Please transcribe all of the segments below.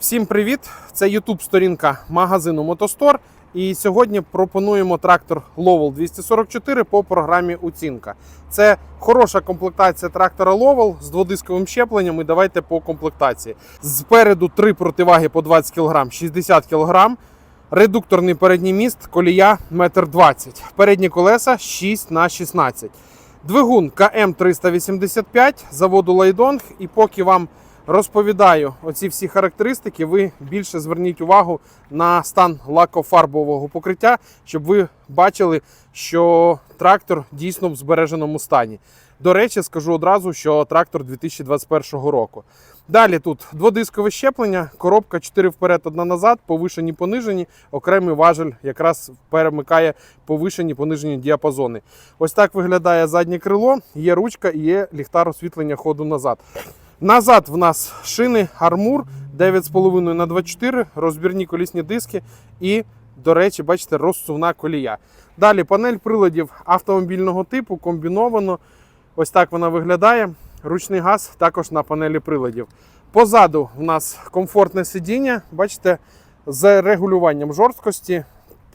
Всім привіт! Це YouTube сторінка магазину Мотостор. І сьогодні пропонуємо трактор Lowell 244 по програмі оцінка. Це хороша комплектація трактора Lowell з дводисковим щепленням. І давайте по комплектації. Спереду три противаги по 20 кг, 60 кг. Редукторний передній міст, колія 1,20 м. Передні колеса 6 на 16 Двигун КМ 385 заводу Лайдонг. І поки вам розповідаю оці всі характеристики, ви більше зверніть увагу на стан лакофарбового покриття, щоб ви бачили, що трактор дійсно в збереженому стані. До речі, скажу одразу, що трактор 2021 року. Далі тут дводискове щеплення, коробка 4 вперед, 1 назад, повишені, понижені. Окремий важель якраз перемикає повишені, понижені діапазони. Ось так виглядає заднє крило, є ручка і є ліхтар освітлення ходу назад. Назад в нас шини армур 9,5 на 24, розбірні колісні диски і, до речі, бачите, розсувна колія. Далі панель приладів автомобільного типу, комбіновано. Ось так вона виглядає. Ручний газ також на панелі приладів. Позаду в нас комфортне сидіння, бачите, з регулюванням жорсткості.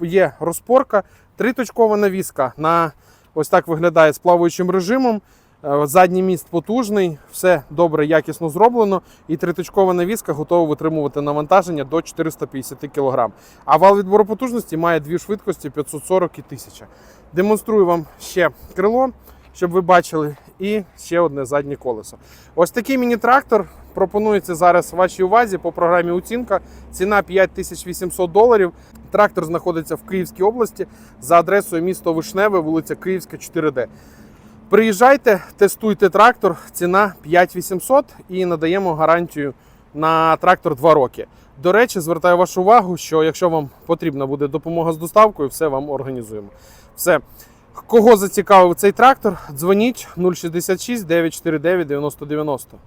Є розпорка, триточкова навіска. На ось так виглядає з плаваючим режимом. Е, Задній міст потужний, все добре, якісно зроблено. І триточкова навіска готова витримувати навантаження до 450 кг. А вал відбору потужності має дві швидкості 540 і 1000. Демонструю вам ще крило, щоб ви бачили, і ще одне заднє колесо. Ось такий міні-трактор пропонується зараз вашій увазі по програмі оцінка. Ціна 5800 доларів. Трактор знаходиться в Київській області за адресою місто Вишневе, вулиця Київська, 4D. Приїжджайте, тестуйте трактор, ціна 5800 і надаємо гарантію на трактор 2 роки. До речі, звертаю вашу увагу, що якщо вам потрібна буде допомога з доставкою, все вам організуємо. Все. Кого зацікавив цей трактор, дзвоніть 066 949 9090.